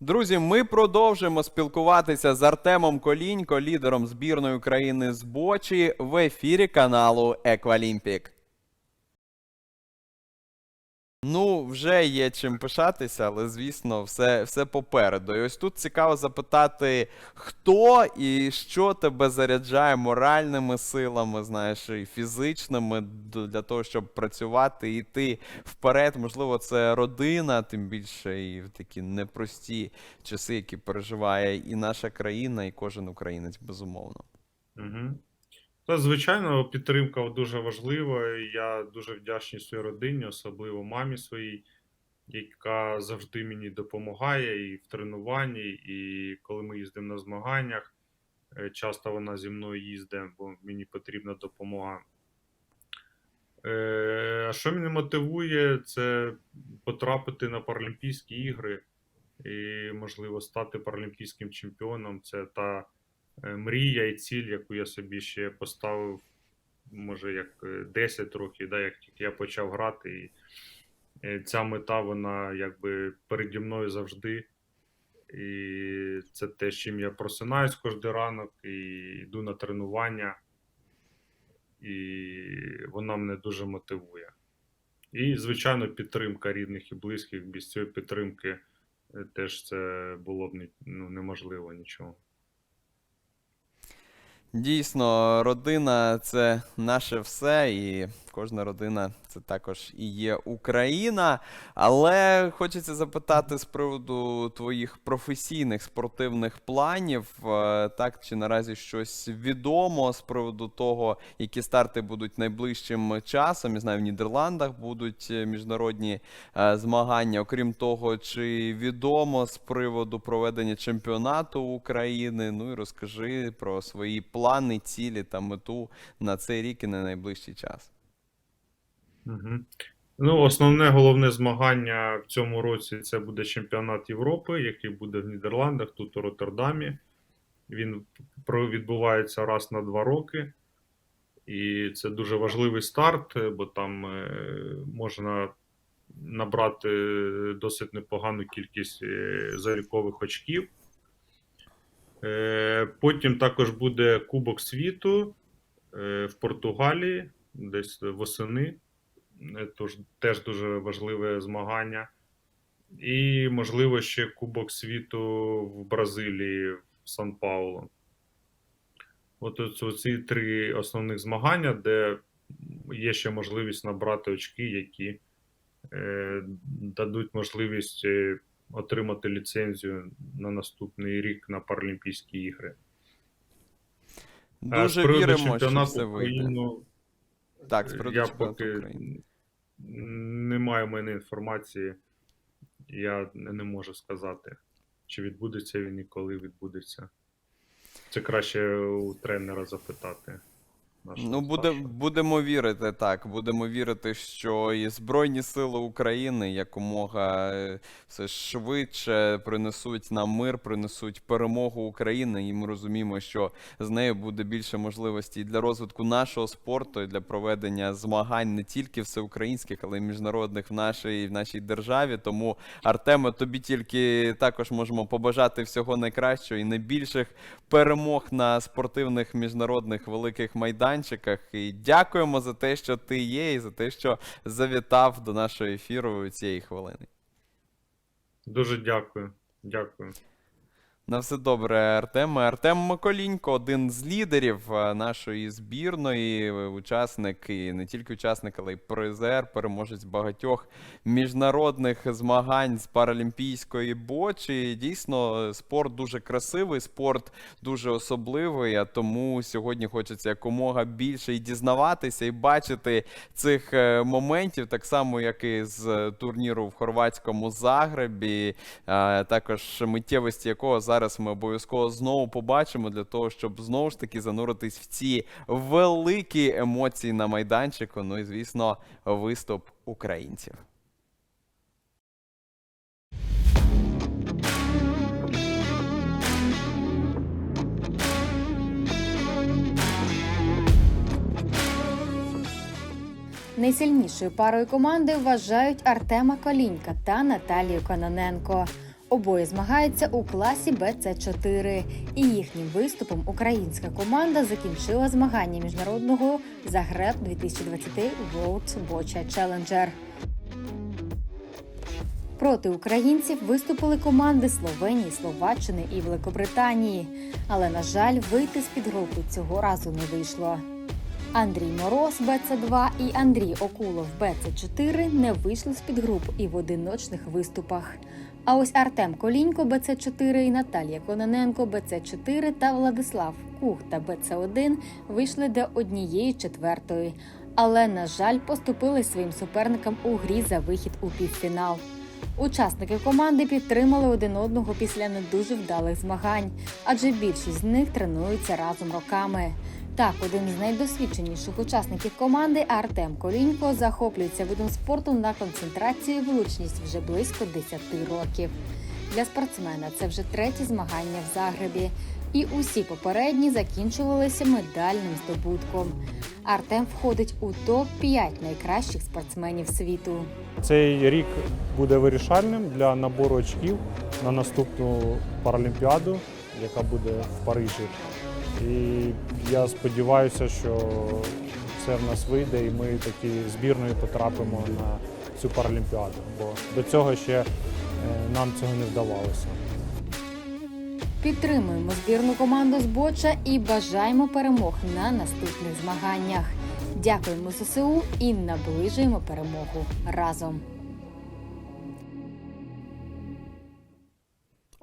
Друзі, ми продовжуємо спілкуватися з Артемом Колінько, лідером збірної України з Бочі в ефірі каналу Еквалімпік. Ну, вже є чим пишатися, але звісно, все, все попереду. І ось тут цікаво запитати, хто і що тебе заряджає моральними силами, знаєш, і фізичними для того, щоб працювати і йти вперед. Можливо, це родина, тим більше і в такі непрості часи, які переживає і наша країна, і кожен українець, безумовно. Угу. Та, звичайно, підтримка дуже важлива. Я дуже вдячний своїй родині, особливо мамі своїй, яка завжди мені допомагає і в тренуванні, і коли ми їздимо на змаганнях. Е, Часто вона зі мною їздить, бо мені потрібна допомога. Е, А що мене мотивує, це потрапити на Паралімпійські ігри і, можливо, стати паралімпійським чемпіоном. Це та мрія і ціль, яку я собі ще поставив, може, як е, 10 років, да, як тільки я почав грати. І е, ця мета, вона якби переді мною завжди. І це те, з чим я просинаюсь кожен ранок і йду на тренування. І вона мене дуже мотивує. І, звичайно, підтримка рідних і близьких. Без цієї підтримки е, теж це було б ну, неможливо нічого. Дійсно, родина це наше все, і кожна родина це також і є Україна. Але хочеться запитати з приводу твоїх професійних спортивних планів. Е, Так, чи наразі щось відомо з приводу того, які старти будуть найближчим часом? Я знаю, в Нідерландах будуть міжнародні е, змагання. Окрім того, чи відомо з приводу проведення чемпіонату України? Ну і розкажи про свої плани, цілі та мету на цей рік і на найближчий час. Ну, основне головне змагання в цьому році це буде чемпіонат Європи, який буде в Нідерландах, тут у Роттердамі. Він відбувається раз на два роки. І це дуже важливий старт, бо там е, можна набрати досить непогану кількість е, залікових очків. Е, Потім також буде Кубок світу в Португалії, десь восени. Е, Тож теж дуже важливе змагання. І, можливо, ще Кубок світу в Бразилії, в Сан-Паулу. От оц- ці три основних змагання, де є ще можливість набрати очки, які е, дадуть можливість е, отримати ліцензію на наступний рік на Паралімпійські ігри. З Дуже приводу віримо, що все вийде. Так, з приводу я поки України. немає в мене інформації, я не можу сказати, чи відбудеться він і коли відбудеться. Це краще у тренера запитати. Ну, буде, будемо вірити, так. Будемо вірити, що і Збройні Сили України якомога е, все швидше принесуть нам мир, принесуть перемогу України, і ми розуміємо, що з нею буде більше можливостей для розвитку нашого спорту і для проведення змагань не тільки всеукраїнських, але й міжнародних в нашій, в нашій державі. Тому, Артеме, тобі тільки також можемо побажати всього найкращого і найбільших перемог на спортивних міжнародних великих майданчиках. І дякуємо за те, що ти є, і за те, що завітав до нашого ефіру цієї хвилини. Дуже дякую. Дякую. На все добре, Артем. Артем Маколінько, один з лідерів е, нашої збірної, е, учасник і не тільки учасник, але й призер, переможець багатьох міжнародних змагань з паралімпійської бочі. Дійсно, спорт дуже красивий, спорт дуже особливий. А тому сьогодні хочеться якомога більше і дізнаватися, і бачити цих е, моментів, так само, як і з турніру в хорватському Загребі. Також миттєвості якого зараз ми обов'язково знову побачимо для того, щоб знову ж таки зануритись в ці великі емоції на майданчику. Ну і звісно, виступ українців. Найсильнішою парою команди вважають Артема Колінька та Наталію Кононенко. Обоє змагаються у класі БЦ4. І їхнім виступом українська команда закінчила змагання міжнародного Загреб 2020 World Boccia Challenger. Проти українців виступили команди Словенії, Словаччини і Великобританії. Але, на жаль, вийти з під групи цього разу не вийшло. Андрій Мороз БЦ2 і Андрій Окулов БЦ4 не вийшли з під груп і в одиночних виступах. А ось Артем Колінько БЦ4 і Наталія Кононенко БЦ4 та Владислав Кух та БЦ1 вийшли до однієї четвертої. Але, на жаль, поступили своїм суперникам у грі за вихід у півфінал. Учасники команди підтримали один одного після не дуже вдалих змагань, адже більшість з них тренуються разом роками. Так, один із найдосвідченіших учасників команди Артем Колінько захоплюється видом спорту на концентрацію і влучність вже близько 10 років. Для спортсмена це вже треті змагання в Загребі, і усі попередні закінчувалися медальним здобутком. Артем входить у топ 5 найкращих спортсменів світу. Цей рік буде вирішальним для набору очків на наступну паралімпіаду, яка буде в Парижі. І я сподіваюся, що це в нас вийде, і ми такі збірною потрапимо на цю паралімпіаду. Бо до цього ще е, нам цього не вдавалося. Підтримуємо збірну команду з Боча і бажаємо перемог на наступних змаганнях. Дякуємо ЗСУ і наближуємо перемогу разом.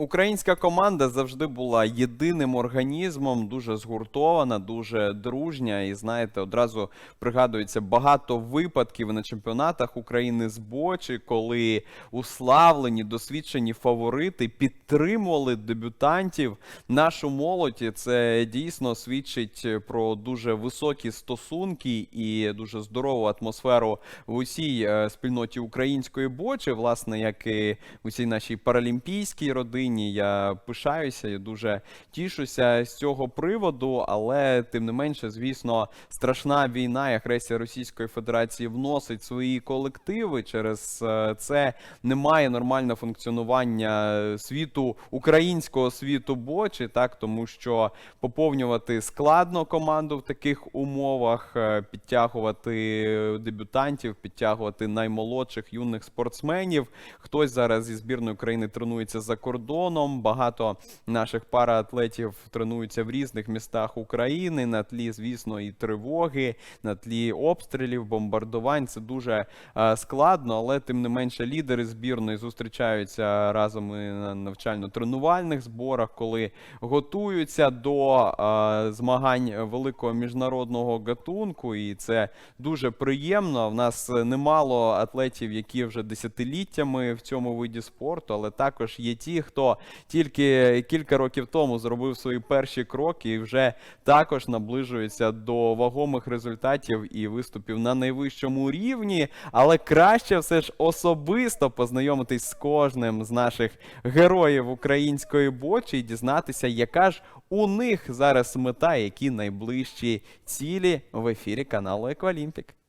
Українська команда завжди була єдиним організмом, дуже згуртована, дуже дружня. І знаєте, одразу пригадується багато випадків на чемпіонатах України з бочі, коли уславлені, досвідчені фаворити підтримували дебютантів. Нашу молодь І це дійсно свідчить про дуже високі стосунки і дуже здорову атмосферу в усій е, спільноті української бочі, власне, як і в усій нашій паралімпійській родині. Я пишаюся і дуже тішуся з цього приводу, але тим не менше, звісно, страшна війна і агресія Російської Федерації вносить свої колективи. Через е, це немає нормального функціонування світу українського світу бочі, так тому що поповнювати складно команду в таких умовах, е, підтягувати дебютантів, підтягувати наймолодших юних спортсменів. Хтось зараз зі збірної України тренується за кордоном. Багато наших параатлетів тренуються в різних містах України на тлі, звісно, і тривоги, на тлі обстрілів, бомбардувань. Це дуже е, складно, але тим не менше лідери збірної зустрічаються разом на навчально-тренувальних зборах, коли готуються до е, змагань великого міжнародного гатунку, і це дуже приємно. В нас немало атлетів, які вже десятиліттями в цьому виді спорту, але також є ті, хто тільки кілька років тому зробив свої перші кроки і вже також наближується до вагомих результатів і виступів на найвищому рівні. Але краще все ж особисто познайомитись з кожним з наших героїв української бочі і дізнатися, яка ж у них зараз мета, які найближчі цілі в ефірі каналу Еквалімпік.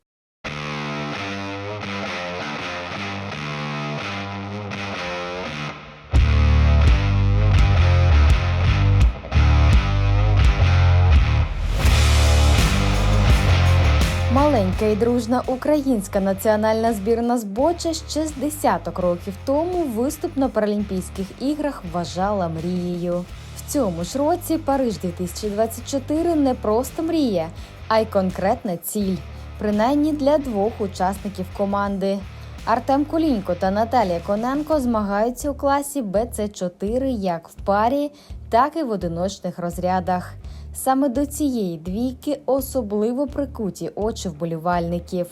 Маленька і дружна українська національна збірна з Боча ще з десяток років тому виступ на Паралімпійських іграх вважала мрією. В цьому ж році Париж 2024 не просто мрія, а й конкретна ціль, принаймні для двох учасників команди. Артем Кулінько та Наталія Коненко змагаються у класі БЦ4 як в парі, так і в одиночних розрядах. Саме до цієї двійки особливо прикуті очі вболівальників.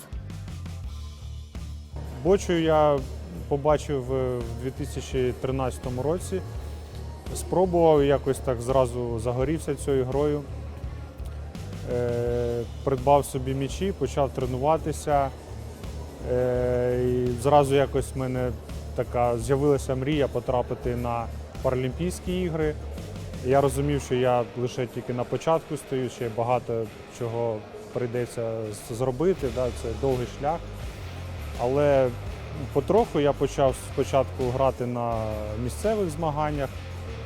Бочу я побачив в 2013 році. Спробував якось так зразу загорівся цією грою. Е, придбав собі м'ячі, почав тренуватися. Е, і зразу якось в мене така з'явилася мрія потрапити на Паралімпійські ігри. Я розумів, що я лише тільки на початку стою, ще багато чого прийдеться зробити. Да, це довгий шлях. Але потроху я почав спочатку грати на місцевих змаганнях,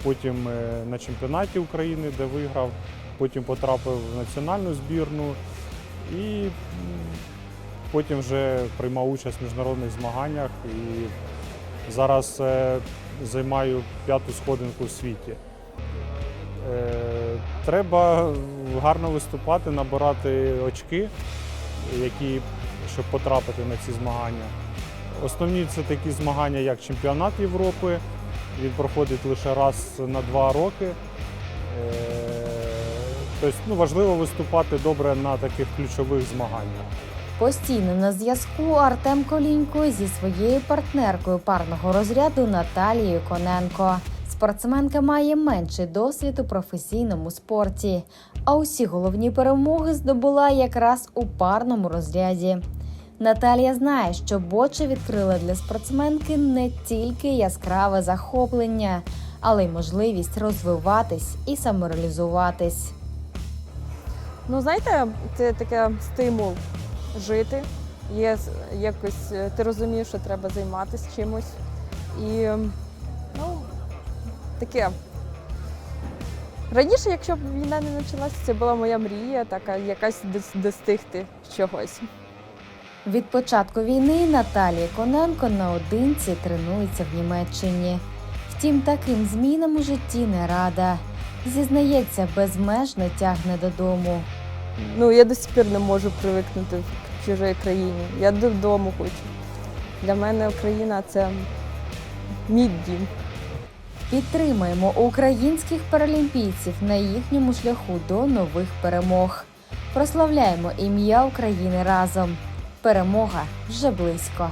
потім е, на чемпіонаті України, де виграв, потім потрапив в національну збірну і потім вже приймав участь в міжнародних змаганнях і зараз е, займаю п'яту сходинку в світі. Е, Треба гарно виступати, набирати очки, які, щоб потрапити на ці змагання. Основні це такі змагання, як чемпіонат Європи. Він проходить лише раз на два роки. Е, Тобто ну, важливо виступати добре на таких ключових змаганнях. Постійно на зв'язку Артем Колінько зі своєю партнеркою парного розряду Наталією Коненко. Спортсменка має менший досвід у професійному спорті, а усі головні перемоги здобула якраз у парному розряді. Наталія знає, що боча відкрила для спортсменки не тільки яскраве захоплення, але й можливість розвиватись і самореалізуватись. Ну, знаєте, це таке стимул жити. Є якось е, ти розумієш, що треба займатися чимось. І ну, таке. Раніше, якщо б війна не почалася, це була моя мрія, така якась достигти чогось. Від початку війни Наталія Коненко наодинці тренується в Німеччині. Втім, таким змінам у житті не рада. Зізнається, безмежно тягне додому. Ну, я до сих пір не можу привикнути в чужій країні. Я додому хочу. Для мене Україна це мій дім. Підтримаємо українських паралімпійців на їхньому шляху до нових перемог. Прославляємо ім'я України разом. Перемога вже близько.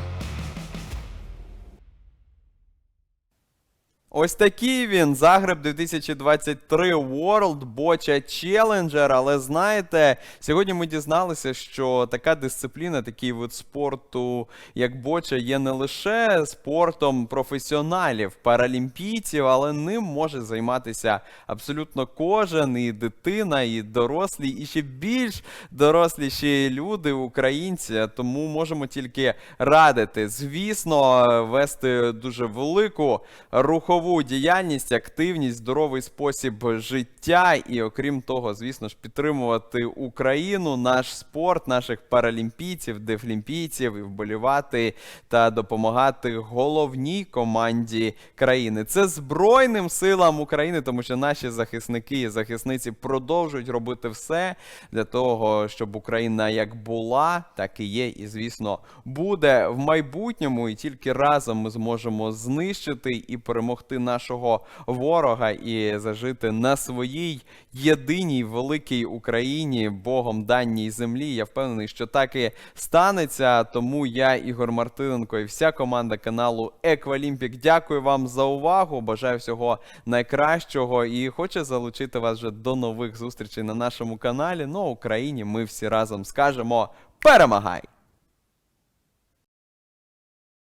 Ось такий він Загреб 2023 World Боча Challenger. Але знаєте, сьогодні ми дізналися, що така дисципліна, такий вид спорту, як боча, є не лише спортом професіоналів, паралімпійців, але ним може займатися абсолютно кожен, і дитина, і дорослі, і ще більш доросліші люди, українці. Тому можемо тільки радити. Звісно, вести дуже велику рухову діяльність, активність, здоровий спосіб життя, і окрім того, звісно ж, підтримувати Україну, наш спорт, наших паралімпійців, дефлімпійців, і вболівати та допомагати головній команді країни. Це Збройним силам України, тому що наші захисники і захисниці продовжують робити все для того, щоб Україна як була, так і є, і звісно буде в майбутньому. І тільки разом ми зможемо знищити і перемогти нашого ворога і зажити на своїй єдиній великій Україні, Богом даній землі. Я впевнений, що так і станеться. Тому я, Ігор Мартиненко, і вся команда каналу Еквалімпік. Дякую вам за увагу. Бажаю всього найкращого і хочу залучити вас вже до нових зустрічей на нашому каналі. Ну, Україні ми всі разом скажемо перемагай!